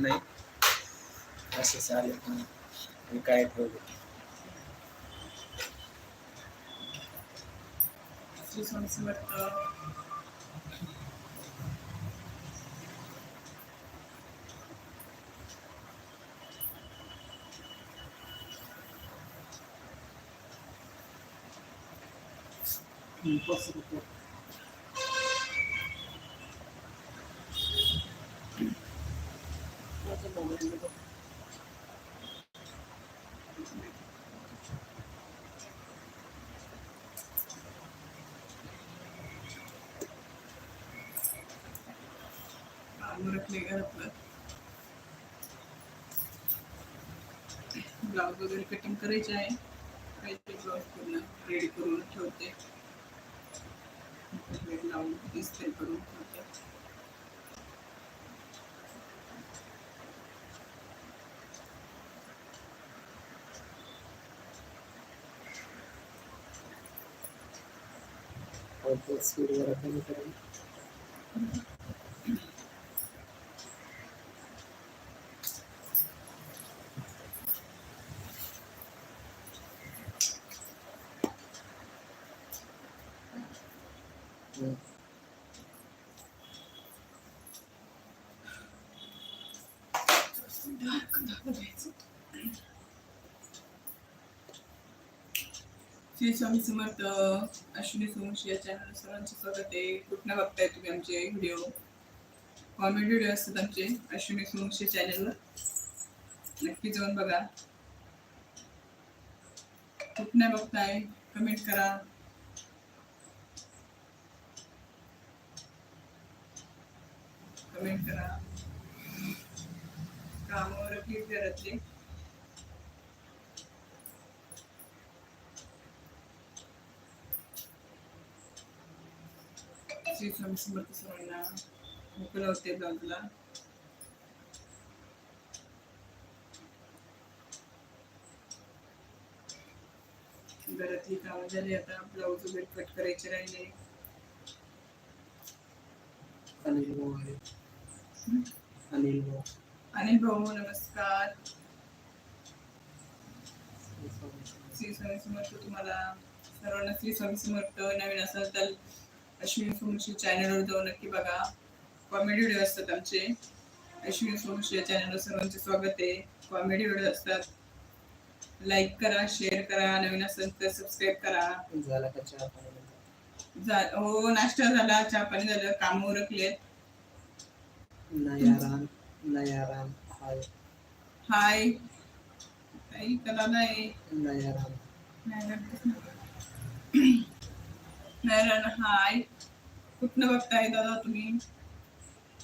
पण नाही. असे सारे पण मी काय ठेवले? श्री स्वामी समर्थ रखले घरातलं ब्लाऊज वगैरे कटिंग करायचे आहे काही ते ब्लाऊज पूर्ण रेडी करून ठेवते वेळ लावून इस्त्री करून ठेवते स्पीड जरा कमी करेल श्री स्वामी समर्थ अश्विनी सोमशी या चॅनल सर्वांचे स्वागत आहे. कुठनं बघताय तुम्ही आमचे व्हिडिओ कॉमेडी व्हिडिओ असतात आमचे अश्विनी सोमशी चॅनलवर नक्की जाऊन बघा. कुठनं बघताय? कमेंट करा. कमेंट करा कामावर क्लिक घरातले श्री स्वामी समर्थ सर्वांना मोकळं होते ब्लॉगला घरातली कामं झाली आता ब्लाऊज वगैरे कट करायचे राहिले अनिल भाऊ. अनिल भाऊ नमस्कार. श्री स्वामी समर्थ तुम्हाला सर्वांना श्री स्वामी समर्थ नवीन असाल तर अश्विनी सोमशी चॅनलवर जाऊन नक्की बघा. कॉमेडी व्हिडिओ असतात आमचे. अश्विनी सोमशी या चॅनलवर सर्वांचे स्वागत आहे. कॉमेडी व्हिडिओ असतात. लाईक करा शेअर करा. नवीन असेल तर सबस्क्राईब करा. झाला का चहा पाणी? हो नाश्ता झाला. चहा पाणी झालं. काम उरकले नाही आराम नाही आराम हाय हाय काही कला नाही नाही आराम नारायण हाय कुठनं बघताय दादा तुम्ही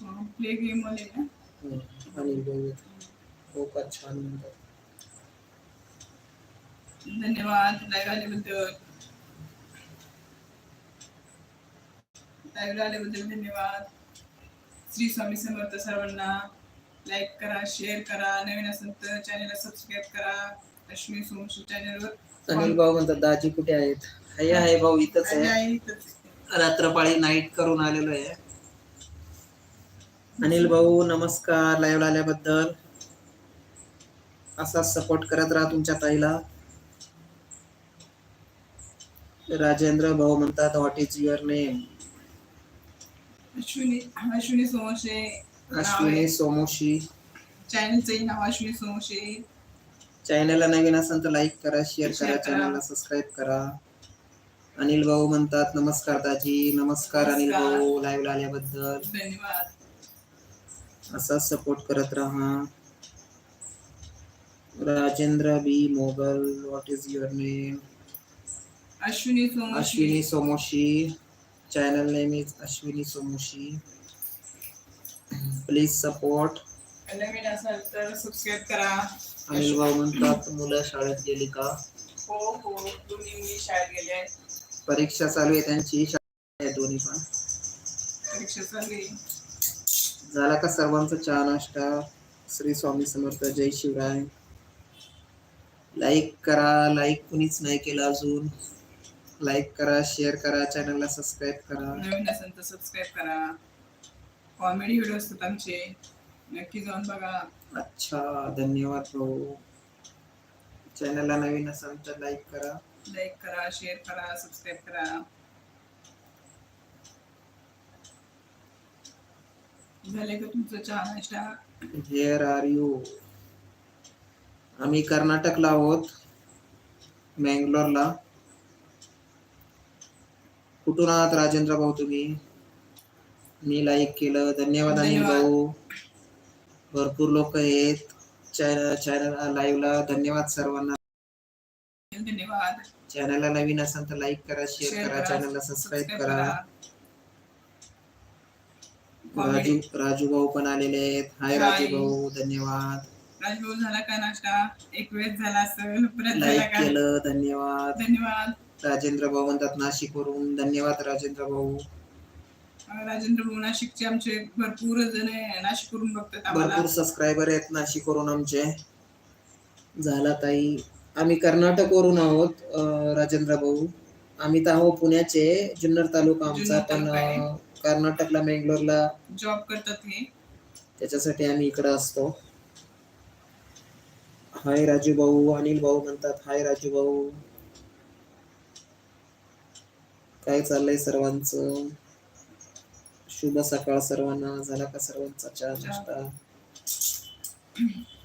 प्ले गेममध्ये ना हम्म. अनिल भाऊ आहेत. खूपच छान म्हणतात धन्यवाद लाईव्ह आल्याबद्दल लाईव्ह आल्याबद्दल धन्यवाद श्री स्वामी समर्थ सर्वांना लाईक करा शेअर करा नवीन असेल तर चॅनलला सबस्क्राईब करा. अश्विनी सोमशी चॅनलवर अनिल भाऊ म्हणतात दाजी कुठे आहेत? हाय आहे भाऊ इथंच आहे. रात्रपाळी नाईट करून आलेलो आहे. अनिल भाऊ नमस्कार लाईव्ह आल्याबद्दल. असाच सपोर्ट करत राहा तुमच्या ताईला. राजेंद्र भाऊ म्हणतात what is your name Ashwini Ashwini Somshe Ashwini Somoshi चॅनलचंही नाव अश्विनी सोमशे चॅनलला नवीन असेल तर लाईक करा शेअर करा Share करा. चॅनलला सबस्क्राईब करा. अनिल भाऊ म्हणतात नमस्कार दाजी नमस्कार अनिल नमस्कार. भाऊ लाईव्ह आल्याबद्दल. धन्यवाद. असाच सपोर्ट करत राहा. Rajendra B Mogal what is your name Ashwini Somshi Ashwini Somoshi channel name is Ashwini Somoshi. Please support नवीन असाल तर सबस्क्राईब करा. अनिल भाऊ म्हणतात मुलं शाळेत गेली का? हो हो दोन्ही मुली शाळेत गेल्या आहेत. परीक्षा चालू आहे त्यांची शाळा आहे दोन्ही पण. परीक्षा चालली झाला का सर्वांचा चहा नाश्ता? श्री स्वामी समर्थ जय शिवराय. लाईक करा लाईक कुणीच नाही केलं अजून. लाईक करा शेअर करा चॅनलला सबस्क्राईब करा. नवीन असेल तर सबस्क्राईब करा. कॉमेडी व्हिडिओ असतात आमचे. नक्की जाऊन बघा. अच्छा धन्यवाद भाऊ. चॅनलला नवीन असाल तर लाईक करा. लाईक करा शेअर करा सबस्क्राईब करा. झाले का तुमचं चहा नाश्ता? हेअर आर यू आम्ही कर्नाटकला आहोत. मँगलोरला कुठून आहात राजेंद्र भाऊ तुम्ही? मी लाईक केलं. धन्यवाद अनिल. भाऊ. भरपूर लोक आहेत. चॅनल चॅनल लाईव्हला धन्यवाद सर्वांना. धन्यवाद. चॅनलला नवीन असाल तर लाईक करा शेअर करा चॅनलला सबस्क्राईब करा. राजू राजू भाऊ पण आलेले आहेत. हाय. राजू भाऊ. धन्यवाद. राजभाऊ झाला का नाश्ता? एक वेळेस झाला असेल. लाईक केलं. धन्यवाद. धन्यवाद. राजेंद्र भाऊ म्हणतात नाशिकवरून. धन्यवाद राजेंद्र भाऊ. राजेंद्र भाऊ नाशिकचे आमचे भरपूर जण आहे, नाशिकवरून बघतात आम्हाला. भरपूर सबस्क्रायबर आहेत नाशिकवरून आमचे. झाला ताई. आम्ही कर्नाटकवरून आहोत अं, राजेंद्र भाऊ. आम्ही तर आहोत पुण्याचे. जुन्नर तालुका आमचा जुन्नर पण तालुका आहे. अं, कर्नाटकला मेंगलोरला जॉब करतात हे. त्याच्यासाठी आम्ही इकडे असतो. हाय राजू भाऊ अनिल भाऊ म्हणतात हाय राजू भाऊ. काय चाललंय सर्वांचं? शुभ सकाळ सर्वांना. झाला का सर्वांचा चहा नाश्ता?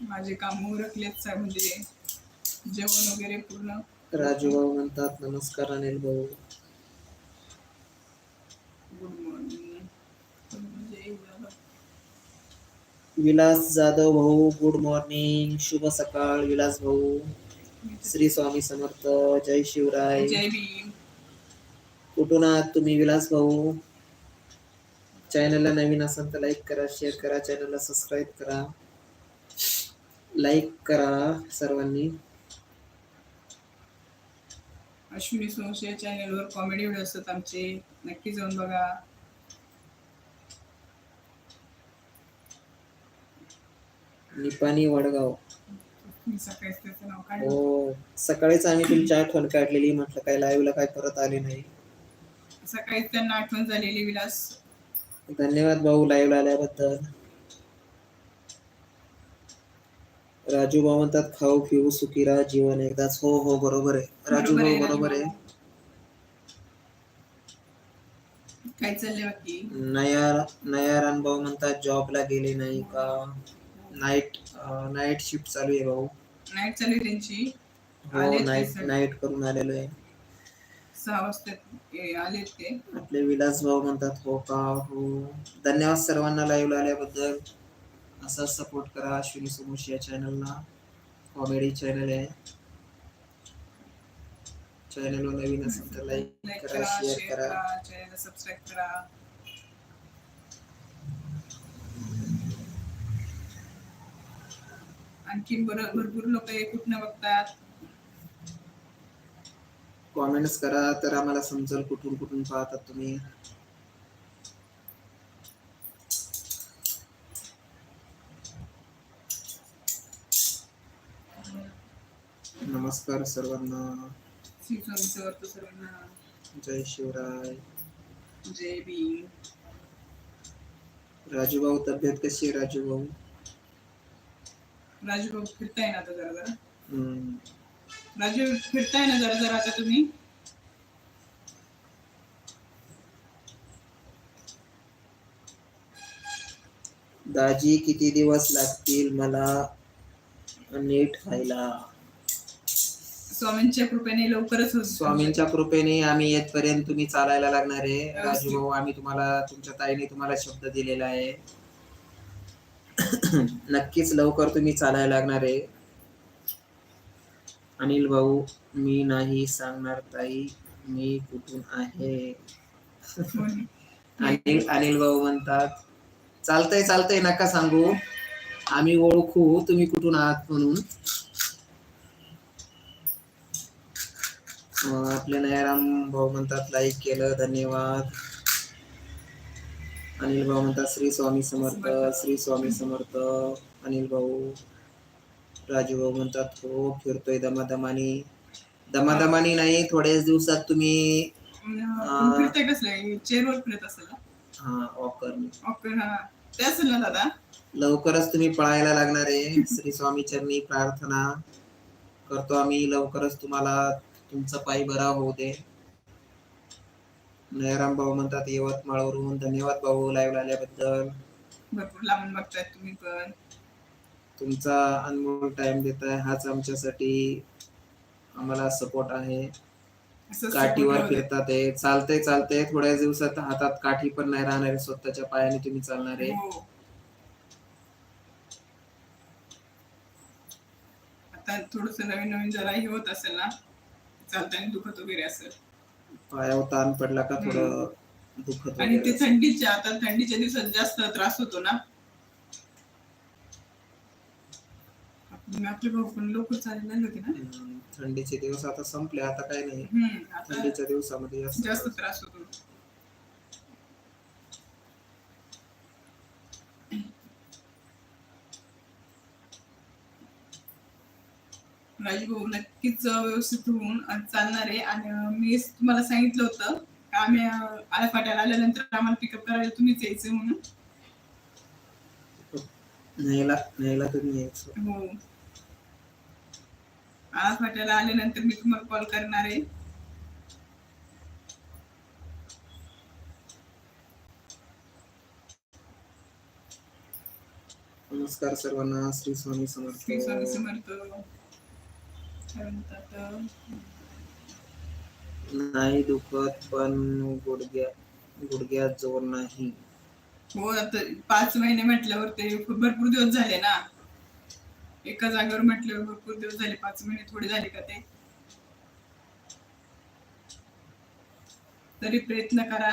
माझे काम उरकलेत सा- म्हणजे जेवण वगैरे पूर्ण. राजू भाऊ म्हणतात नमस्कार अनिल भाऊ. गुड मॉर्निंग म्हणजे विलास जाधव भाऊ गुड मॉर्निंग शुभ सकाळ विलास भाऊ. श्री स्वामी समर्थ. जय शिवराय. जय भीम. कुठून आहात तुम्ही विलास भाऊ? चॅनलला नवीन असाल तर लाईक करा शेअर करा चॅनलला सबस्क्राईब करा. लाईक करा सर्वांनी. अश्विनी सोमशे चॅनलवर कॉमेडी व्हिडिओ असतात आमचे. नक्की जाऊन बघा. निपाणी वडगाव. हो सकाळीच आम्ही तुमची आठवण काढलेली. म्हटलं काय लाईव्हला काय परत आले नाही. सकाळीच त्यांना आठवण झालेली विलास. धन्यवाद भाऊ लाईव्हला आल्याबद्दल. राजू भाऊ म्हणतात खाऊ पिऊ सुखी राहा जीवन एकदाच. हो हो बरोबर आहे. राजू भाऊ बरोबर आहे. काय चाललंय बाकी? नया नया भाऊ म्हणतात जॉबला गेले नाही का? नाईट नाईट शिफ्ट चालू आहे भाऊ. नाईट चालू आहे त्यांची. हो ते नाईट सर. नाईट करून आलेलो आहे. ते. आपले विलास भाऊ म्हणतात हो का? हो. धन्यवाद सर्वांना लाईव्ह आल्याबद्दल. असा सपोर्ट करा अश्विनी सुमुशी या चॅनलला कॉमेडी चॅनल आहे. चॅनलवर नवीन असेल तर लाईक करा शेअर करा. चॅनलला सबस्क्राईब करा. आणखीन बरं भरपूर लोक कुठनं बघतात? कॉमेंट्स करा तर आम्हाला समजेल कुठून कुठून पाहतात तुम्ही. नमस्कार सर्वांना. जय शिवराय. जय भीम राजू भाऊ तब्येत कशी आहे राजू भाऊ राजू भाऊ फिरताय ना आता जरा जरा. राजू फिरताय ना जरा जरा आता तुम्ही. दाजी किती दिवस लागतील मला नीट व्हायला स्वामींच्या कृपेने लवकरच स्वामींच्या कृपेने आम्ही येतपर्यंत तुम्ही चालायला लागणार आहे. राजू भाऊ आम्ही तुम्हाला तुमच्या ताईने तुम्हाला शब्द दिलेला आहे. नक्कीच लवकर तुम्ही चालायला लागणार आहे. अनिल भाऊ मी नाही सांगणार ताई मी कुठून आहे? अनिल अनिल भाऊ म्हणतात चालतंय चालतंय नका सांगू. आम्ही ओळखू. तुम्ही कुठून आहात म्हणून? आपले नयाराम भाऊ म्हणतात लाईक केलं धन्यवाद. अनिल भाऊ म्हणतात श्री स्वामी समर्थ श्री स्वामी समर्थ. अनिल भाऊ राजू भाऊ म्हणतात हो फिरतोय दमादमानी. दमादमानी नाही थोड्याच दिवसात तुम्ही तुम्ही फिरताय कसलं? चेअरवर फिरत असेल ना? हा वॉकर ओके हा. ते असेल ना दादा? लवकरच तुम्ही पळायला लागणार आहे. श्री स्वामी चरणी प्रार्थना करतो आम्ही. लवकरच तुम्हाला तुमचा पाय बरा होऊ दे. नयराम भाऊ म्हणतात यवतमाळवरून धन्यवाद भाऊ लाईव्ह आल्याबद्दल. भरपूर लांबून बघताय तुम्ही पण. तुमचा अनमोल टाइम देताय हाच आमच्यासाठी आम्हाला सपोर्ट आहे. काठीवर फिरतात आहे चालते चालते थोड्या दिवसात हातात काठी पण नाही राहणार स्वतःच्या पायाने तुम्ही चालणार आहे. हो. आता थोडस नवीन नवीन जरा हे होत असेल ना चालताना दुखत वगैरे असेल. पायावर ताण पडला का थोडं दुखत आणि ते थंडीच्या आता थंडीच्या दिवसात जास्त त्रास होतो ना आपले आपले भाऊ पण लवकर होते ना? हम्म, थंडीचे दिवस आता संपले आता काही नाही. हम्म, आता थंडीच्या दिवसामध्ये जास्त जास्त त्रास होतो. राजू भाऊ नक्कीच व्यवस्थित होऊन चालणार आहे. आणि अं, मी तुम्हाला सांगितलं होतं का आम्ही अं, आळाफाट्याला आल्यानंतर आम्हाला पिकअप करायला तुम्हीच यायचं म्हणून. न्यायला न्यायला तुम्ही यायचं? हो. आळाफाट्याला आल्यानंतर मी तुम्हाला कॉल करणार आहे. नमस्कार सर्वांना श्री स्वामी समर्थ. श्री स्वामी समर्थ. नाही दुखत पण गुडघ्या गुडघ्यात जोर नाही. हो आता पाच महिने म्हटल्यावर ते भरपूर दिवस झाले ना. एका जागेवर म्हटल्यावर भरपूर दिवस झाले पाच महिने थोडे झाले का ते. तरी प्रयत्न करा.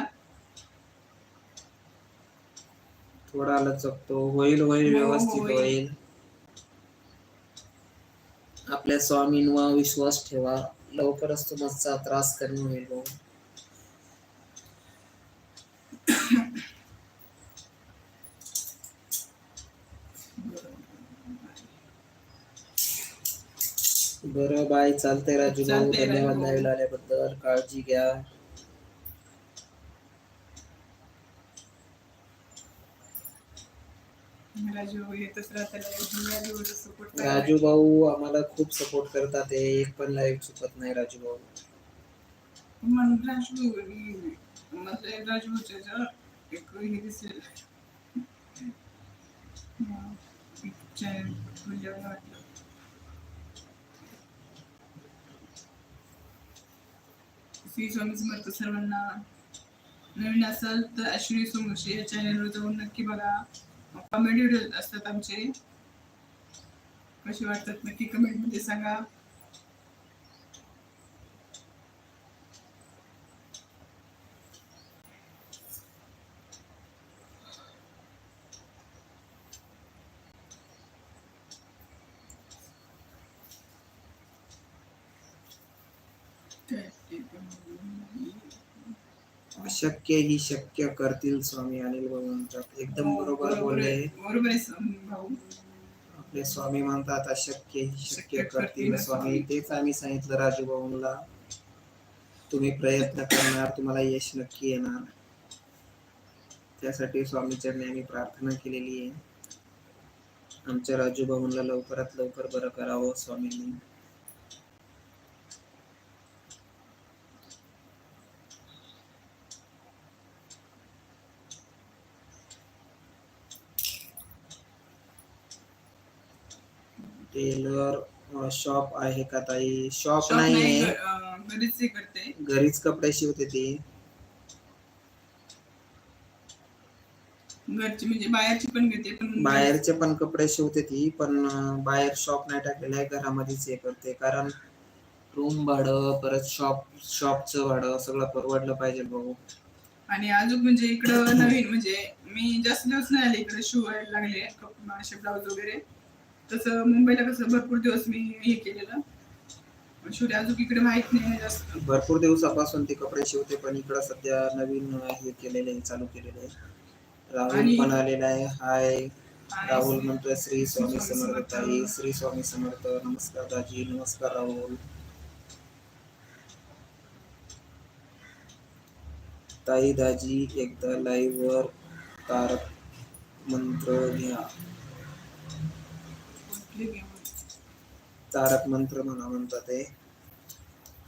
थोडा लचकतो होईल होईल हो, व्यवस्थित होईल. होईल. आपल्या स्वामींवर विश्वास ठेवा. लवकरच तुमचा त्रास कमी होईल भाऊ. बरं बाय. चालतंय राजू भाऊ. चालतंय, राजू धन्यवाद भाऊ. लाईव्ह आल्याबद्दल. काळजी घ्या. राजू येतच राहतात. सपोर्ट राजू भाऊ आम्हाला खूप सपोर्ट करतात. हे एक पण लाईव्ह चुकत नाही राजू भाऊ. मन राजू म्हणजे राजूच्या एक हे दिसेल चॅनल खोलल्यावर वाटलं श्री स्वामी समर्थ सर्वांना नवीन असाल तर अश्विनी सोमवशी या चॅनलवर जाऊन नक्की बघा. कमेंट व्हिडिओ असतात आमचे. कसे वाटतात नक्की कमेंटमध्ये सांगा. अशक्य ही शक्य करतील स्वामी अनिल भाऊ म्हणतात एकदम बरोबर बोलले. बरोबर आपले स्वामी म्हणतात अशक्य ही शक्य करतील स्वामी. तेच आम्ही सांगितलं राजू भाऊला. तुम्ही प्रयत्न करणार तुम्हाला यश नक्की येणार. त्यासाठी स्वामी चरणी आम्ही प्रार्थना केलेली आहे. आमच्या राजू भाऊला लवकरात लवकर बरं करावं स्वामींनी. टेलर शॉप आहे का ताई? शॉप नाही घरीच करते घरीच कपडे शिवते ती. घरची म्हणजे बाहेरची पण घेते पण बाहेरचे पण कपडे शिवते ती पण बाहेर शॉप नाही टाकलेलं आहे घरामध्येच हे करते. कारण रूम भाडं परत शॉप शॉपचं भाडं सगळं परवडलं पाहिजे भाऊ. आणि अजून म्हणजे इकडं नवीन म्हणजे मी जास्त दिवस नाही आले इकडे शिवायला लागले असे ब्लाऊज वगैरे. तसं मुंबईला कसं भरपूर दिवस मी हे केलेलं. पण शेवटी अजून इकडे माहीत नाही ना जास्त. भरपूर दिवसापासून ती कपडे शिवते पण इकडं सध्या नवीन हे केलेले आहे चालू केलेले आहे. राहुल आणि- पण आलेला आहे. हाय आणि राहुल म्हणतोय श्री स्वामी समर्थ ताई श्री स्वामी समर्थ नमस्कार दाजी नमस्कार राहुल. ताई दाजी एकदा लाईव्ह वर तारक मंत्र घ्या? तारक मंत्र म्हणा म्हणतात ते.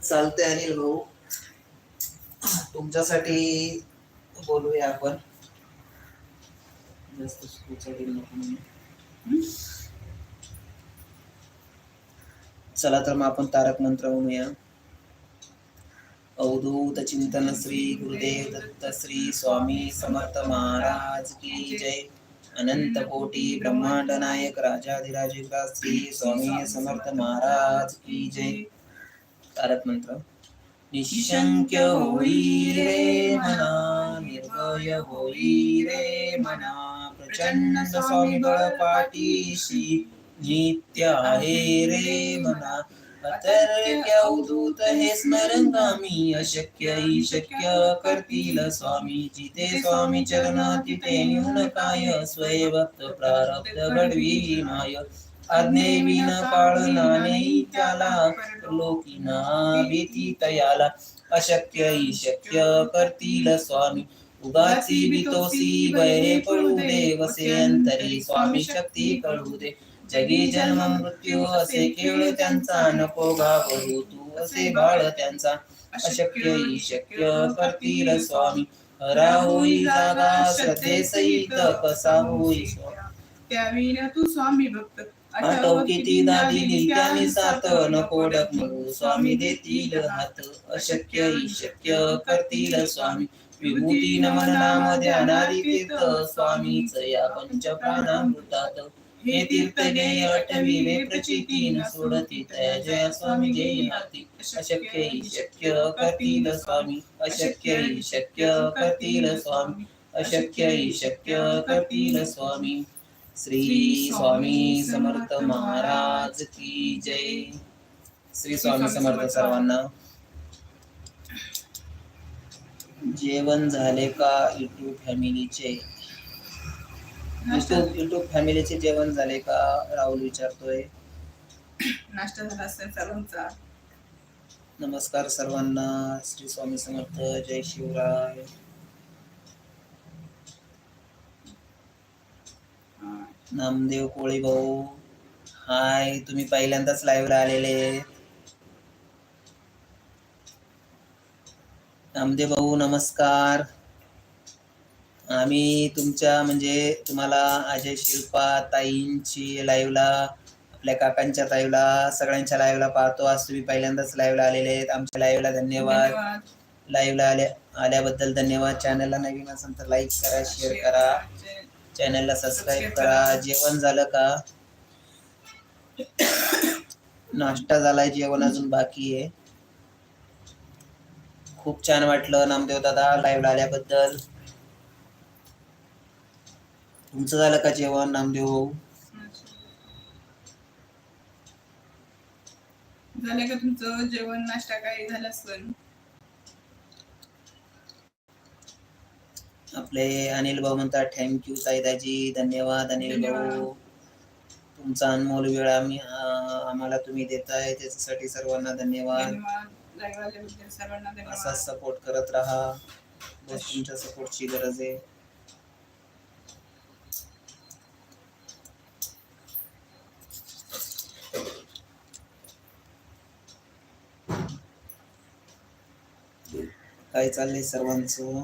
चालते अनिल भाऊ. तुमच्यासाठी बोलूया आपण. जास्त चला तर मग आपण तारक मंत्र म्हणूया. अवधूत चिंतन श्री गुरुदेव दत्त श्री स्वामी समर्थ महाराज की जय. अनंत कोटी ब्रह्मांड नायक राजाधिराज श्री स्वामी समर्थ महाराज की जय. तारक मंत्र. निशंक्य होई रे मना निर्भय होई रे मना प्रचंड स्वामी बळ पाठीशी नित्य आहे रे मना. अवधूत हे स्मरणगामी अशक्य ही शक्य करतील स्वामी. जिथे स्वामी चरणा तिथे न्यून काय? स्वयं प्रारब्ध घडवी माय आज्ञेविन पाळना नाही त्याला. लोकीना भीती तयाला. अशक्य ही शक्य करतील स्वामी. उगाची बितोसी बैरे पळू दे. वसे अंतरी स्वामी शक्ती कळू दे. जगी जन्म मृत्यू असे खेळ त्यांचा नको घाबरू तू असे बाळ त्यांचा. अशक्य शक्य करतील स्वामी. हरा होई जागा श्रद्धे सहित कसा होई स्वामी? त्याविना तू स्वामी भक्त. किती त्याने साथ नको डगमगू स्वामी देतील हात. अशक्य ही शक्य करतील स्वामी. विभूती नमन नाम ध्यानादी तीर्थ स्वामीच या पंच प्राणामृतात हे अटविले प्रचिती सोडती तया जया स्वामी अशक्य ही शक्य करतील स्वामी अशक्य ही शक्य करतील स्वामी अशक्य ही शक्य करतील स्वामी. श्री स्वामी समर्थ महाराज की जय. श्री स्वामी समर्थ सर्वांना. जेवण झाले का युट्यूब फॅमिलीचे युट्यूब युट्यूब फॅमिलीचे जेवण झाले का? राहुल विचारतोय. नाश्ता झाला असेल सर्वांचा. नमस्कार सर्वांना. श्री स्वामी समर्थ. जय शिवराय. नामदेव कोळी भाऊ. हाय तुम्ही पहिल्यांदाच लाईव्हला आलेले. नामदेव भाऊ नमस्कार. आम्ही तुमच्या म्हणजे तुम्हाला अजय शिल्पा ताईंची लाईव्हला आपल्या काकांच्या लाईव्हला सगळ्यांच्या लाईव्हला पाहतो. आज तुम्ही पहिल्यांदाच लाईव्हला आलेले आहेत. आमच्या लाईव्हला धन्यवाद. लाईव्हला आल्या आल्याबद्दल धन्यवाद. चॅनलला नवीन असेल तर लाईक करा शेअर करा. चॅनलला सबस्क्राईब करा. जेवण झालं का? नाश्ता झालाय जेवण अजून बाकी आहे. खूप छान वाटलं नामदेव दादा लाईव्ह आल्याबद्दल. तुमचं झालं का जेवण नामदेव भाऊ? झालं का तुमचं जेवण नाश्ता झालं असेल आपले अनिल भाऊ म्हणतात थँक्यू साईदाजी धन्यवाद अनिल भाऊ. तुमचा अनमोल वेळ आम्ही आम्हाला तुम्ही देताय. त्याच्यासाठी सर्वांना धन्यवाद. धन्यवाद. सपोर्ट करत राहा. बस तुमच्या सपोर्टची गरज आहे. काय चाललंय सर्वांचं?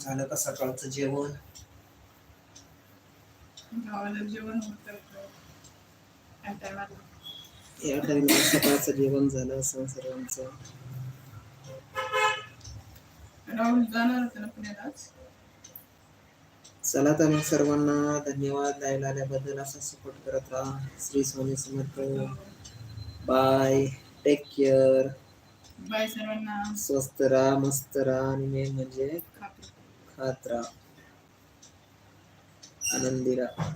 झालं का सकाळचं जेवण? गावाला जेवण होतं त्या टायमाला. या टाइमला सकाळचं जेवण झालं असं सर्वांचं. राहुल जाणार होतं ना पुण्यात आज? चला तर मग सर्वांना धन्यवाद लाईव्ह आल्याबद्दल असं सपोर्ट करत राहा. Shri Swami Samarth. Bye take care bye सर्वांना. स्वस्त राहा मस्त राहा आणि मेन म्हणजे खाते राहा. आनंदी राहा.